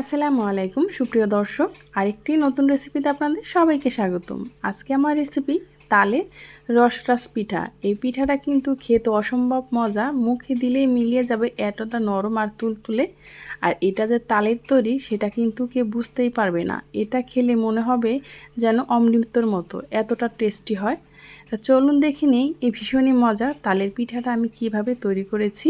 আসসালামু আলাইকুম, সুপ্রিয় দর্শক। আরেকটি নতুন রেসিপিতে আপনাদের সবাইকে স্বাগতম। আজকে আমার রেসিপি তালে রসরাস পিঠা। এই পিঠাটা কিন্তু খেতে অসম্ভব মজা, মুখে দিলেই মিলিয়ে যাবে এতটা নরম আর তুলতুলে। আর এটা যে তালের তৈরি, সেটা কিন্তু কেউ বুঝতেই পারবে না। এটা খেলে মনে হবে যেন অমৃতর মতো, এতটা টেস্টি হয়। চলুন দেখে নেই, এই ভীষণই মজা। তালের পিঠাটা আমি কীভাবে তৈরি করেছি।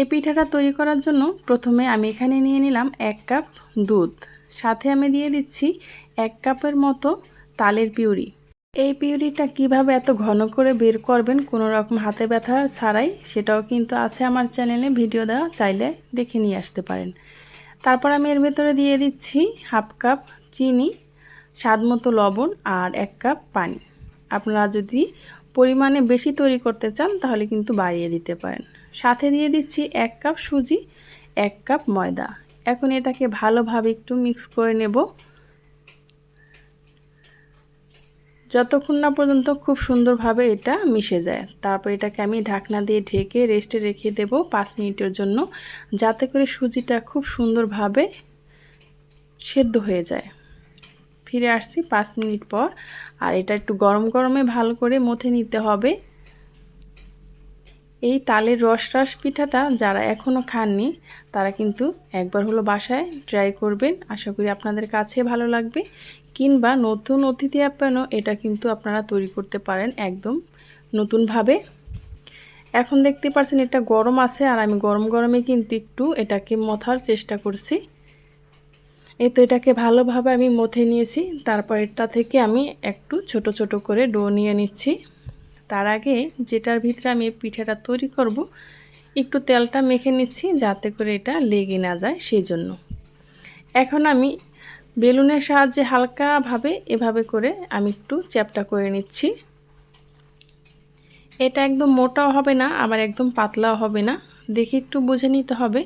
এই পিঠাটা তৈরি করার জন্য প্রথমে আমি এখানে নিয়ে নিলাম এক কাপ দুধ। সাথে আমি দিয়ে দিচ্ছি এক কাপের মতো তালের পিউরি। এই পিউরিটা কীভাবে এত ঘন করে বের করবেন কোনো রকম হাতে ব্যথা ছাড়াই সেটাও কিন্তু আছে আমার চ্যানেলে, ভিডিও দেওয়া, চাইলে দেখে নিয়ে আসতে পারেন। তারপর আমি এর ভেতরে দিয়ে দিচ্ছি হাফ কাপ চিনি, স্বাদ মতো লবণ আর এক কাপ পানি। আপনারা যদি পরিমাণে বেশি তৈরি করতে চান তাহলে কিন্তু বাড়িয়ে দিতে পারেন। সাথে দিয়ে দিচ্ছি এক কাপ সুজি, এক কাপ ময়দা। এখন এটাকে ভালোভাবে একটু মিক্স করে নেব। যতক্ষণ না পর্যন্ত খুব সুন্দরভাবে এটা মিশে যায়, তারপর এটাকে আমি ঢাকনা দিয়ে ঢেকে রেস্টে রেখে দেব পাঁচ মিনিটের জন্য, যাতে করে সুজিটা খুব সুন্দরভাবে সেদ্ধ হয়ে যায়। ফিরে আসছি পাঁচ মিনিট পর, আর এটা একটু গরম গরমে ভালো করে মথে নিতে হবে। এই তালের রস রসরাস পিঠাটা যারা এখনও খাননি, তারা কিন্তু একবার হলো বাসায় ট্রাই করবেন। আশা করি আপনাদের কাছে ভালো লাগবে, কিংবা নতুন অতিথি আপ্যায়নও এটা কিন্তু আপনারা তৈরি করতে পারেন একদম নতুনভাবে। এখন দেখতে পাচ্ছেন এটা গরম আছে, আর আমি গরম গরমে কিন্তু একটু এটাকে মথার চেষ্টা করছি। এই তো এটাকে ভালোভাবে আমি মথে নিয়েছি, তারপর এটা থেকে আমি একটু ছোট ছোট করে ডো নিয়ে নিচ্ছি। তার আগে যেটার ভিতরে আমি পিঠাটা তৈরি করব, একটু তেলটা মেখে নিচ্ছি যাতে করে এটা লেগে না যায় সেই জন্য এখন আমি বেলুনের সাহায্যে হালকাভাবে এভাবে করে আমি একটু চ্যাপটা করে নিচ্ছি। এটা একদম মোটাও হবে না, আবার একদম পাতলাও হবে না। দেখে একটু বুঝে নিতে হবে।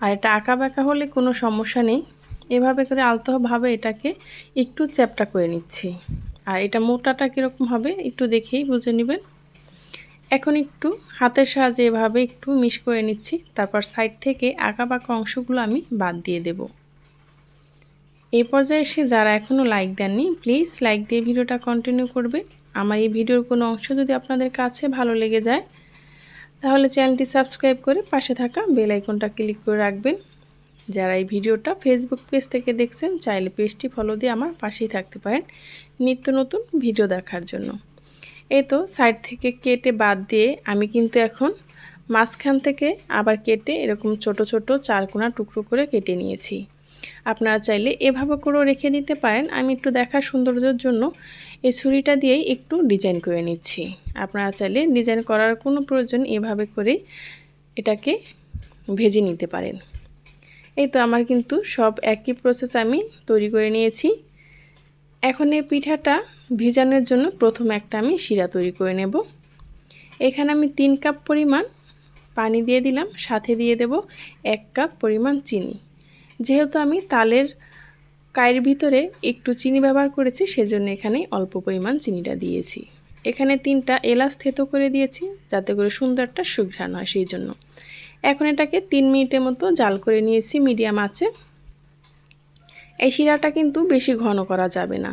আর এটা আঁকা বাঁকা হলে কোনো সমস্যা নেই। এভাবে করে আলতোভাবে এটাকে একটু চ্যাপটা করে নিচ্ছি। আর এটা মোটাটা কীরকম হবে একটু দেখেই বুঝে নেবেন। এখন একটু হাতের সাহায্যে এভাবে একটু মিশ করে নিচ্ছি, তারপর সাইড থেকে আঁকা বাঁকা অংশগুলো আমি বাদ দিয়ে দেব। এই পর্যায়ে এসে যারা এখনও লাইক দেননি প্লিজ লাইক দিয়ে ভিডিওটা কন্টিনিউ করবে আমার এই ভিডিওর কোনো অংশ যদি আপনাদের কাছে ভালো লেগে যায়, তাহলে চ্যানেলটি সাবস্ক্রাইব করে পাশে থাকা বেল আইকনটা ক্লিক করে রাখবেন। যারা এই ভিডিওটা ফেসবুক পেজ থেকে দেখছেন, চাইলে পেজটি ফলো দিয়ে আমার পাশেই থাকতে পারেন নিত্য নতুন ভিডিও দেখার জন্য। এই তো সাইড থেকে কেটে বাদ দিয়ে আমি কিন্তু এখন মাঝখান থেকে আবার কেটে এরকম ছোট ছোট চারকোনা টুকরো করে কেটে নিয়েছি। আপনারা চাইলে এভাবে করেও রেখে দিতে পারেন। আমি একটু দেখার সৌন্দর্যের জন্য এই ছুরিটা দিয়েই একটু ডিজাইন করে নিচ্ছি। আপনারা চাইলে ডিজাইন করার কোনো প্রয়োজন এভাবে করে এটাকে ভেজে নিতে পারেন। এই তো আমার কিন্তু সব একই প্রসেস আমি তৈরি করে নিয়েছি। এখন এই পিঠাটা ভিজানোর জন্য প্রথম একটা আমি শিরা তৈরি করে নেব। এখানে আমি তিন কাপ পরিমাণ পানি দিয়ে দিলাম, সাথে দিয়ে দেব এক কাপ পরিমাণ চিনি। যেহেতু আমি তালের কায়ের ভিতরে একটু চিনি ব্যবহার করেছি, সেজন্য এখানে অল্প পরিমাণ চিনিটা দিয়েছি। এখানে তিনটা এলাচ থেতো করে দিয়েছি, যাতে করে সুন্দরটা সুঘ্রাণ হয় সেই জন্য। এখন এটাকে তিন মিনিটের মতো জাল করে নিয়েছি, মিডিয়াম আছে। এই শিরাটা কিন্তু বেশি ঘন করা যাবে না।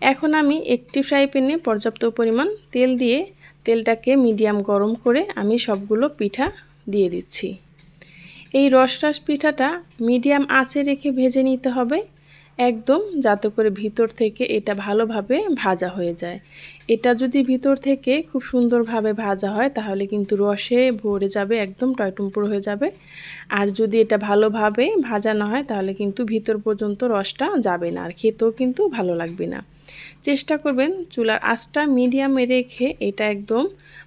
এখন আমি একটি ফ্রাই প্যানে পর্যাপ্ত পরিমাণ তেল দিয়ে তেলটাকে মিডিয়াম গরম করে আমি সবগুলো পিঠা দিয়ে দিচ্ছি। এই রস রসরাস পিঠাটা মিডিয়াম আঁচে রেখে ভেজে নিতে হবে। একদম যাতে করে ভিতর থেকে এটা ভালোভাবে ভাজা হয়ে যায়। এটা যদি ভিতর থেকে খুব সুন্দরভাবে ভাজা হয়, তাহলে কিন্তু রসে ভরে যাবে, একদম টয়টুম্পুর হয়ে যাবে। আর যদি এটা ভালোভাবে ভাজা না হয়, তাহলে কিন্তু ভিতর পর্যন্ত রসটা যাবে না, আর খেতেও কিন্তু ভালো লাগবে না। চেষ্টা করবেন চুলার আঁচটা মিডিয়ামে রেখে এটা একদম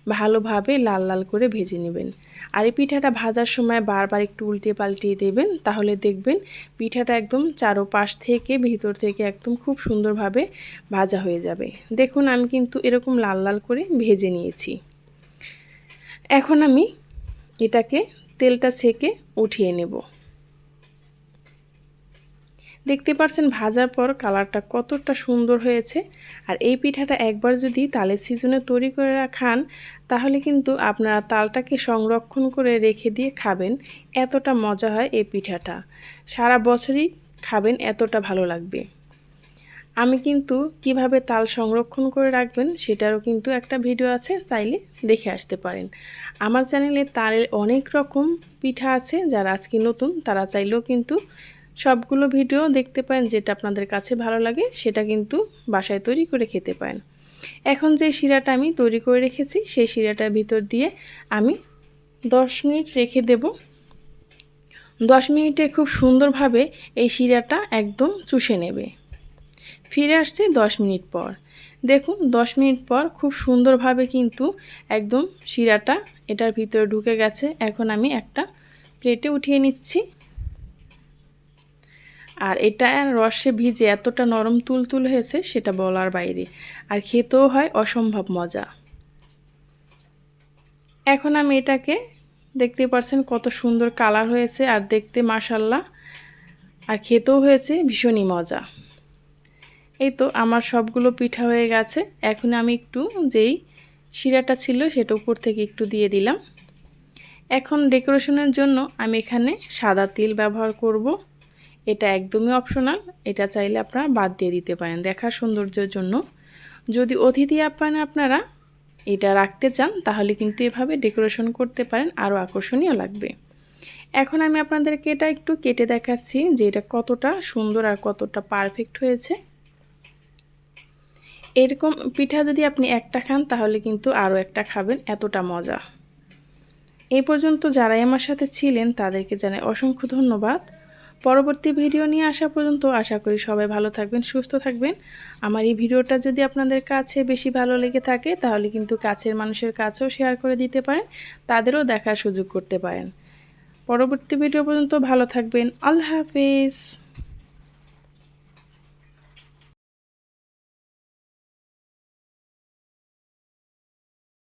ভালোভাবে লাল লাল করে ভেজে নেবেন। আর এই পিঠাটা ভাজার সময় বারবার একটু উল্টে পাল্টিয়ে দেবেন, তাহলে দেখবেন পিঠাটা একদম চারোপাশ থেকে, ভিতর থেকে একদম খুব সুন্দরভাবে ভাজা হয়ে যাবে। দেখুন, আমি কিন্তু এরকম লাল লাল করে ভেজে নিয়েছি। এখন আমি এটাকে তেলটা ছেঁকে উঠিয়ে নেব। দেখতে পারছেন ভাজার পর কালারটা কতটা সুন্দর হয়েছে। আর এই পিঠাটা একবার যদি তালের সিজনে তৈরি করে খান, তাহলে কিন্তু আপনারা তালটাকে সংরক্ষণ করে রেখে দিয়ে খাবেন। এতটা মজা হয় এই পিঠাটা। সারা বছরই খাবেন, এতটা ভালো লাগবে। আমি কিন্তু কীভাবে তাল সংরক্ষণ করে রাখবেন, সেটারও কিন্তু একটা ভিডিও আছে, চাইলে দেখে আসতে পারেন। আমার চ্যানেলে তালের অনেক রকম পিঠা আছে, যারা আজকে নতুন, তারা চাইলেও কিন্তু সবগুলো ভিডিও দেখতে পারেন যেটা আপনাদের কাছে ভালো লাগে, সেটা কিন্তু বাসায় তৈরি করে খেতে পারেন। এখন যে শিরাটা আমি তৈরি করে রেখেছি, সেই শিরাটার ভিতর দিয়ে আমি দশ মিনিট রেখে দেব। দশ মিনিটে খুব সুন্দরভাবে এই শিরাটা একদম চুষে নেবে। ফিরে আসছে দশ মিনিট পর। দেখুন, দশ মিনিট পর খুব সুন্দরভাবে কিন্তু একদম শিরাটা এটার ভিতরে ঢুকে গেছে। এখন আমি একটা প্লেটে উঠিয়ে নিচ্ছি। আর এটা রসে ভিজে এতটা নরম তুলতুল হয়েছে, সেটা বলার বাইরে। আর খেতেও হয় অসম্ভব মজা। এখন আমি এটাকে দেখতে পারছেন কত সুন্দর কালার হয়েছে, আর দেখতে মাসাল্লাহ আর খেতেও হয়েছে ভীষণই মজা। এই তো আমার সবগুলো পিঠা হয়ে গেছে। এখন আমি একটু যেই শিরাটা ছিল সেটা উপর থেকে একটু দিয়ে দিলাম। এখন ডেকোরেশনের জন্য আমি এখানে সাদা তিল ব্যবহার করব। এটা একদমই অপশনাল এটা চাইলে আপনারা বাদ দিয়ে দিতে পারেন দেখার সৌন্দর্যের জন্য। যদি অতিথি আপ্যায়নে আপনারা এটা রাখতে চান, তাহলে কিন্তু এভাবে ডেকোরেশন করতে পারেন, আরও আকর্ষণীয় লাগবে। এখন আমি আপনাদেরকে এটা একটু কেটে দেখাচ্ছি যে এটা কতটা সুন্দর আর কতটা পারফেক্ট হয়েছে। এরকম পিঠা যদি আপনি একটা খান, তাহলে কিন্তু আরও একটা খাবেন, এতটা মজা। এই পর্যন্ত যারাই আমার সাথে ছিলেন, তাদেরকে জানাই অসংখ্য ধন্যবাদ। পরবর্তী ভিডিও নিয়ে আসা পর্যন্ত আশা করি সবাই ভালো থাকবেন, সুস্থ থাকবেন। আমার এই ভিডিওটা যদি আপনাদের কাছে বেশি ভালো লেগে থাকে, তাহলে কিন্তু কাছের মানুষের কাছেও শেয়ার করে দিতে পারেন, তাদেরও দেখার সুযোগ করতে পারেন। পরবর্তী ভিডিও পর্যন্ত ভালো থাকবেন, আল্লাহ হাফিজ।